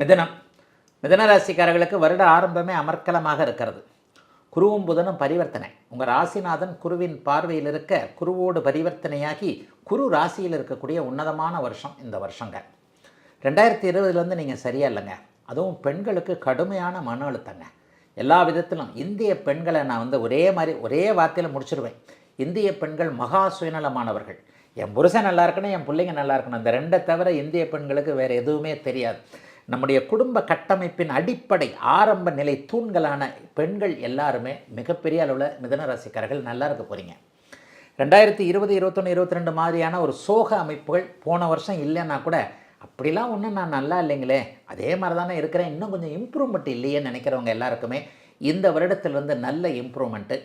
மிதனம். மிதன ராசிக்காரர்களுக்கு வருட ஆரம்பமே அமர்க்கலமாக இருக்கிறது. குருவும் புதனும் பரிவர்த்தனை. உங்கள் ராசிநாதன் குருவின் பார்வையில் இருக்க குருவோடு பரிவர்த்தனையாகி குரு ராசியில் இருக்கக்கூடிய உன்னதமான வருஷம் இந்த வருஷங்க ரெண்டாயிரத்தி இருபதுலேருந்து நீங்கள் சரியா இல்லைங்க. அதுவும் பெண்களுக்கு கடுமையான மன அழுத்தங்க. எல்லா விதத்திலும் இந்திய பெண்களை நான் வந்து ஒரே மாதிரி ஒரே வார்த்தையில் முடிச்சிருவேன். இந்திய பெண்கள் மகா சுயநலமானவர்கள். என் புருஷன் நல்லா இருக்கணும் என் பிள்ளைங்க நல்லா இருக்கணும். இந்த ரெண்டை தவிர இந்திய பெண்களுக்கு வேறு எதுவுமே தெரியாது. நம்முடைய குடும்ப கட்டமைப்பின் அடிப்படை ஆரம்ப நிலை தூண்களான பெண்கள் எல்லாருமே மிகப்பெரிய அளவில் மிதனராசிக்காரர்கள் நல்லா இருக்க போகிறீங்க ரெண்டாயிரத்தி இருபது இருபத்தொன்று இருபத்தி ரெண்டு மாதிரியான ஒரு சோக அமைப்புகள் போன வருஷம் இல்லைன்னா கூட அப்படிலாம் ஒன்றும் நான் நல்லா இல்லைங்களே. அதே மாதிரி தானே இருக்கிறேன். இன்னும் கொஞ்சம் இம்ப்ரூவ்மெண்ட் இல்லையேன்னு நினைக்கிறவங்க எல்லாருக்குமே இந்த வருடத்தில் வந்து நல்ல இம்ப்ரூவ்மெண்ட்டு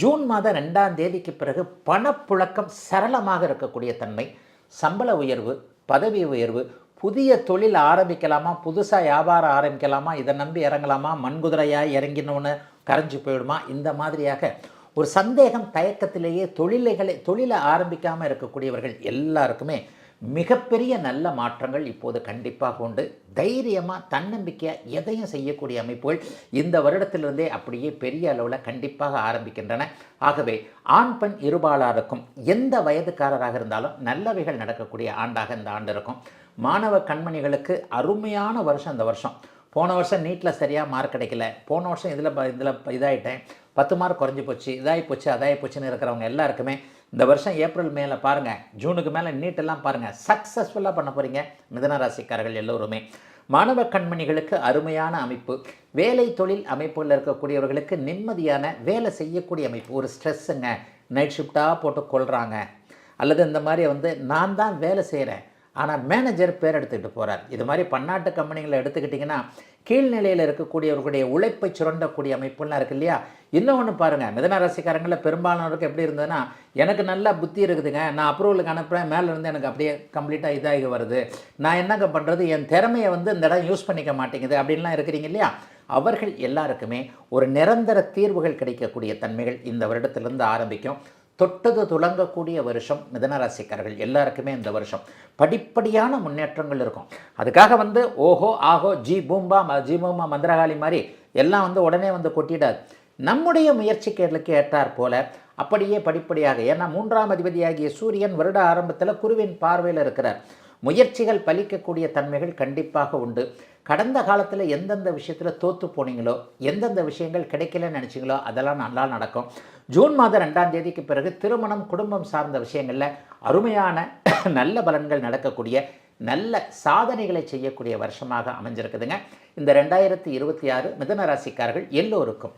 ஜூன் மாதம் ரெண்டாம் தேதிக்கு பிறகு பணப்புழக்கம் சரளமாக இருக்கக்கூடிய தன்மை சம்பள உயர்வு பதவி உயர்வு புதிய தொழில் ஆரம்பிக்கலாமா? புதுசாக வியாபாரம் ஆரம்பிக்கலாமா? இதை நம்பி இறங்கலாமா? மண்குதிரையாக இறங்கினோன்னு கரைஞ்சு போயிடுமா? இந்த மாதிரியாக ஒரு சந்தேகம் தயக்கத்திலேயே தொழிலைகளை தொழிலை ஆரம்பிக்காமல் இருக்கக்கூடியவர்கள் எல்லாருக்குமே மிகப்பெரிய நல்ல மாற்றங்கள் இப்போது கண்டிப்பாக உண்டு. தைரியமாக தன்னம்பிக்கையாக எதையும் செய்யக்கூடிய அமைப்புகள் இந்த வருடத்திலிருந்தே அப்படியே பெரிய அளவில் கண்டிப்பாக ஆரம்பிக்கின்றன. ஆகவே ஆண் பெண் இருபாலாருக்கும் எந்த வயதுக்காரராக இருந்தாலும் நல்லவைகள் நடக்கக்கூடிய ஆண்டாக இந்த ஆண்டு இருக்கும். மாணவ கண்மணிகளுக்கு அருமையான வருஷம் இந்த வருஷம். போன வருஷம் நீட்டில் சரியாக மார்க் கிடைக்கல. போன வருஷம் இதில் இதில் இதாகிட்டேன் பத்து மார்க் குறைஞ்சி போச்சு. இதாகி போச்சு அதாகி போச்சுன்னு இருக்கிறவங்க எல்லாருக்குமே இந்த வருஷம் ஏப்ரல் மேலே பாருங்கள் ஜூனுக்கு மேலே நீட்டெல்லாம் பாருங்கள் சக்ஸஸ்ஃபுல்லாக பண்ண போகிறீங்க மிதனராசிக்காரர்கள் எல்லோருமே. மாணவ கண்மணிகளுக்கு அருமையான அமைப்பு. வேலை தொழில் அமைப்புகளில் இருக்கக்கூடியவர்களுக்கு நிம்மதியான வேலை செய்யக்கூடிய அமைப்பு. ஒரு ஸ்ட்ரெஸ்ஸுங்க நைட் ஷிஃப்டாக போட்டு கொள்கிறாங்க அல்லது இந்த மாதிரி வந்து நான் தான் வேலை செய்கிறேன் ஆனால் மேனேஜர் பேர் எடுத்துக்கிட்டு போகிறார் இது மாதிரி பன்னாட்டு கம்பெனிகளை எடுத்துக்கிட்டிங்கன்னா கீழ்நிலையில் இருக்கக்கூடியவர்களுடைய உழைப்பை சுரண்டக்கூடிய அமைப்புலாம் இருக்கு இல்லையா? இன்னொன்று பாருங்கள் மிதன ராசிக்காரங்களில் பெரும்பாலானவருக்கு எப்படி இருந்ததுன்னா எனக்கு நல்லா புத்தி இருக்குதுங்க. நான் அப்ரூவலுக்கு அனுப்புகிறேன் மேலேருந்து எனக்கு அப்படியே கம்ப்ளீட்டாக இதாகி வருது. நான் என்னங்க பண்ணுறது என் திறமையை வந்து இந்த இடம் யூஸ் பண்ணிக்க மாட்டேங்குது அப்படின்லாம் இருக்கிறீங்க இல்லையா? அவர்கள் எல்லாருக்குமே ஒரு நிரந்தர தீர்வுகள் கிடைக்கக்கூடிய தன்மைகள் இந்த வருடத்திலிருந்து ஆரம்பிக்கும். தொட்டது துளங்கக்கூடிய வருஷம் மிதனராசிக்காரர்கள் எல்லாருக்குமே இந்த வருஷம். படிப்படியான முன்னேற்றங்கள் இருக்கும். அதுக்காக வந்து ஓஹோ ஆஹோ ஜி பூம்பா ம- ஜி பூம்பா மந்திரகாளி மாதிரி எல்லாம் வந்து உடனே வந்து கொட்டிடாது. நம்முடைய முயற்சிகளுக்கு ஏற்றார் போல அப்படியே படிப்படியாக. ஏன்னா மூன்றாம் அதிபதியாகிய சூரியன் வருட ஆரம்பத்தில் குருவின் பார்வையில் இருக்கிறார். முயற்சிகள் பலிக்கக்கூடிய தன்மைகள் கண்டிப்பாக உண்டு. கடந்த காலத்தில் எந்தெந்த விஷயத்தில் தோற்று போனீங்களோ எந்தெந்த விஷயங்கள் கிடைக்கலன்னு நினச்சிங்களோ அதெல்லாம் நல்லா நடக்கும். ஜூன் மாதம் ரெண்டாம் தேதிக்கு பிறகு திருமணம் குடும்பம் சார்ந்த விஷயங்களில் அருமையான நல்ல பலன்கள் நடக்கக்கூடிய நல்ல சாதனைகளை செய்யக்கூடிய வருஷமாக அமைஞ்சிருக்குதுங்க. இந்த ரெண்டாயிரத்தி இருபத்தி ஆறு மிதன ராசிக்காரர்கள் எல்லோருக்கும்.